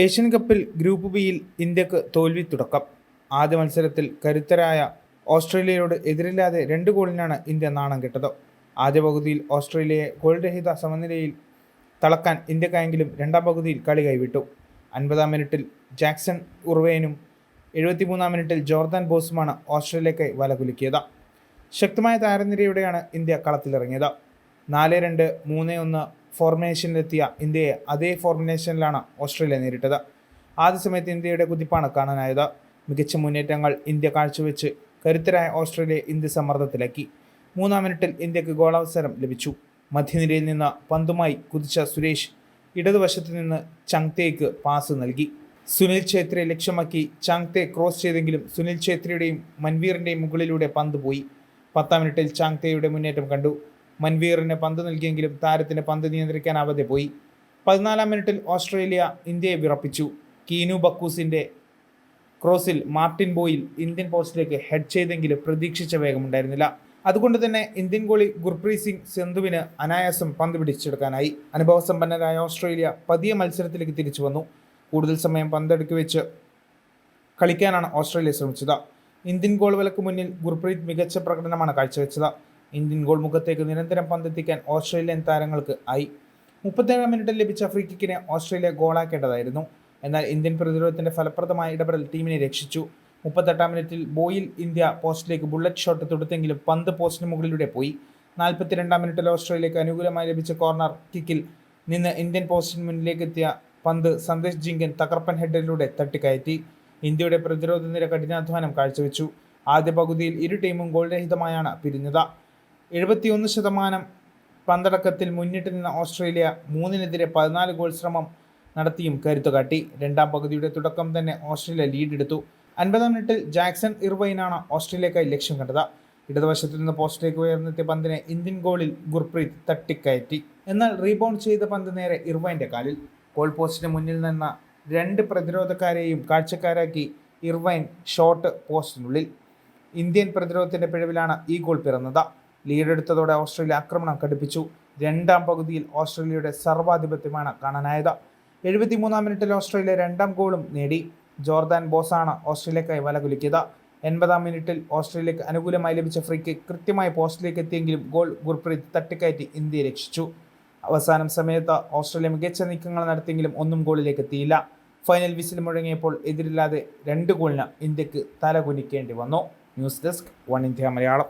Asian കപ്പിൽ group ബിയിൽ ഇന്ത്യയ്ക്ക് തോൽവി തുടക്കം. ആദ്യ മത്സരത്തിൽ കരുത്തരായ ഓസ്ട്രേലിയയോട് എതിരില്ലാതെ രണ്ട് ഗോളിനാണ് ഇന്ത്യ നാണം കെട്ടത്. ആദ്യ പകുതിയിൽ ഓസ്ട്രേലിയയെ ഗോൾ രഹിത സമനിലയിൽ തളക്കാൻ ഇന്ത്യക്കായെങ്കിലും രണ്ടാം പകുതിയിൽ കളി കൈവിട്ടു. അൻപതാം മിനിറ്റിൽ ജാക്സൺ ഉർവേനും എഴുപത്തിമൂന്നാം മിനിറ്റിൽ ജോർദാൻ ബോസുമാണ് ഓസ്ട്രേലിയക്കായി വലകുലുക്കിയത്. ശക്തമായ താരനിരയോടെയാണ് ഇന്ത്യ കളത്തിലിറങ്ങിയത്. നാല് രണ്ട് മൂന്ന് ഒന്ന് ഫോർമേഷനിലെത്തിയ ഇന്ത്യയെ അതേ ഫോർമേഷനിലാണ് ഓസ്ട്രേലിയ നേരിട്ടത്. ആദ്യ സമയത്ത് ഇന്ത്യയുടെ കുതിപ്പാണ് കാണാനായത്. മികച്ച മുന്നേറ്റങ്ങൾ ഇന്ത്യ കാഴ്ചവെച്ച് കരുത്തരായ ഓസ്ട്രേലിയ ഇന്ത്യ സമ്മർദ്ദത്തിലാക്കി. മൂന്നാം മിനിറ്റിൽ ഇന്ത്യയ്ക്ക് ഗോളാവസരം ലഭിച്ചു. മധ്യനിരയിൽ നിന്ന് പന്തുമായി കുതിച്ച സുരേഷ് ഇടതുവശത്ത് നിന്ന് ചങ്തേക്ക് പാസ് നൽകി. സുനിൽ ഛേത്രിയെ ലക്ഷ്യമാക്കി ചാങ്തെ ക്രോസ് ചെയ്തെങ്കിലും സുനിൽ ഛേത്രിയുടെയും മൻവീറിന്റെയും മുകളിലൂടെ പന്ത് പോയി. പത്താം മിനിറ്റിൽ ചാങ്തേയുടെ മുന്നേറ്റം കണ്ടു. മൻവീറിന് പന്ത് നൽകിയെങ്കിലും താരത്തിന് പന്ത് നിയന്ത്രിക്കാനാവാതെ പോയി. പതിനാലാം മിനിറ്റിൽ ഓസ്ട്രേലിയ ഇന്ത്യയെ വിറപ്പിച്ചു. കീനു ബക്കൂസിന്റെ ക്രോസിൽ മാർട്ടിൻ ബോയിൽ ഇന്ത്യൻ പോസ്റ്റിലേക്ക് ഹെഡ് ചെയ്തെങ്കിലും പ്രതീക്ഷിച്ച വേഗമുണ്ടായിരുന്നില്ല. അതുകൊണ്ട് തന്നെ ഇന്ത്യൻ ഗോളി ഗുർപ്രീത് സിംഗ് സിന്ധുവിന് അനായാസം പന്ത് പിടിച്ചെടുക്കാനായി. അനുഭവസമ്പന്നരായ ഓസ്ട്രേലിയ പതിയ മത്സരത്തിലേക്ക് തിരിച്ചു വന്നു. കൂടുതൽ സമയം പന്തെടുക്കി വെച്ച് കളിക്കാനാണ് ഓസ്ട്രേലിയ ശ്രമിച്ചത്. ഇന്ത്യൻ ഗോൾ വിലക്ക് മുന്നിൽ ഗുർപ്രീത് മികച്ച പ്രകടനമാണ് കാഴ്ചവെച്ചത്. ഇന്ത്യൻ ഗോൾ മുഖത്തേക്ക് നിരന്തരം പന്തെത്തിക്കാൻ ഓസ്ട്രേലിയൻ താരങ്ങൾക്ക് ആയി. മുപ്പത്തേഴാം മിനിറ്റിൽ ലഭിച്ച ഫ്രീ കിക്കിനെ ഓസ്ട്രേലിയ ഗോളാക്കേണ്ടതായിരുന്നു. എന്നാൽ ഇന്ത്യൻ പ്രതിരോധത്തിന്റെ ഫലപ്രദമായ ഇടപെടൽ ടീമിനെ രക്ഷിച്ചു. മുപ്പത്തെട്ടാം മിനിറ്റിൽ ബോയിൽ ഇന്ത്യ പോസ്റ്റിലേക്ക് ബുള്ളറ്റ് ഷോട്ട് തൊടുത്തെങ്കിലും പന്ത് പോസ്റ്റിന് മുകളിലൂടെ പോയി. നാൽപ്പത്തിരണ്ടാം മിനിറ്റിൽ ഓസ്ട്രേലിയക്ക് അനുകൂലമായി ലഭിച്ച കോർണർ കിക്കിൽ നിന്ന് ഇന്ത്യൻ പോസ്റ്റിന് മുന്നിലേക്കെത്തിയ പന്ത് സന്ദേശ് ജിങ്കൻ തകർപ്പൻ ഹെഡിലൂടെ തട്ടിക്കയറ്റി. ഇന്ത്യയുടെ പ്രതിരോധ നിര കഠിനാധ്വാനം കാഴ്ചവെച്ചു. ആദ്യ പകുതിയിൽ ഇരു ടീമും ഗോൾരഹിതമായാണ് പിരിഞ്ഞത്. എഴുപത്തിയൊന്ന് ശതമാനം പന്തടക്കത്തിൽ മുന്നിട്ട് നിന്ന ഓസ്ട്രേലിയ മൂന്നിനെതിരെ പതിനാല് ഗോൾ ശ്രമം നടത്തിയും കരുത്തു കാട്ടി. രണ്ടാം പകുതിയുടെ തുടക്കം തന്നെ ഓസ്ട്രേലിയ ലീഡെടുത്തു അൻപതാം മിനിറ്റിൽ ജാക്സൺ ഇർവൈനാണ് ഓസ്ട്രേലിയക്കായി ലക്ഷ്യം കണ്ടത്. ഇടതുവശത്തു നിന്ന് പോസ്റ്റിലേക്ക് ഉയർന്നെത്തിയ പന്തിനെ ഇന്ത്യൻ ഗോളിൽ ഗുർപ്രീത് തട്ടിക്കയറ്റി. എന്നാൽ റീബൗണ്ട് ചെയ്ത പന്ത് നേരെ ഇർവൈന്റെ കാലിൽ. ഗോൾ പോസ്റ്റിന് മുന്നിൽ നിന്ന രണ്ട് പ്രതിരോധക്കാരെയും കാഴ്ചക്കാരാക്കി ഇർവൈൻ ഷോട്ട് പോസ്റ്റിനുള്ളിൽ ഇന്ത്യൻ പ്രതിരോധത്തിന്റെ പിഴവിലാണ് ഈ ഗോൾ പിറന്നത്. ലീഡെടുത്തതോടെ ഓസ്ട്രേലിയ ആക്രമണം കടുപ്പിച്ചു. രണ്ടാം പകുതിയിൽ ഓസ്ട്രേലിയയുടെ സർവാധിപത്യമാണ് കാണാനായത്. എഴുപത്തിമൂന്നാം മിനിറ്റിൽ ഓസ്ട്രേലിയ രണ്ടാം ഗോളും നേടി. ജോർദാൻ ബോസാണ് ഓസ്ട്രേലിയക്കായി വലകുലിക്കിയത്. എൺപതാം മിനിറ്റിൽ ഓസ്ട്രേലിയക്ക് അനുകൂലമായി ലഭിച്ച ഫ്രീക്ക് കൃത്യമായി പോസ്റ്റിലേക്ക് എത്തിയെങ്കിലും ഗോൾ ഗുർപ്രീത് തട്ടിക്കയറ്റി ഇന്ത്യയെ രക്ഷിച്ചു. അവസാനം സമയത്ത് ഓസ്ട്രേലിയ മികച്ച നീക്കങ്ങൾ നടത്തിയെങ്കിലും ഒന്നും ഗോളിലേക്ക് എത്തിയില്ല. ഫൈനൽ വിസിൽ മുഴങ്ങിയപ്പോൾ എതിരില്ലാതെ രണ്ട് ഗോളിന് ഇന്ത്യയ്ക്ക് തല കുനിക്കേണ്ടി വന്നു. News desk one India Malayalam.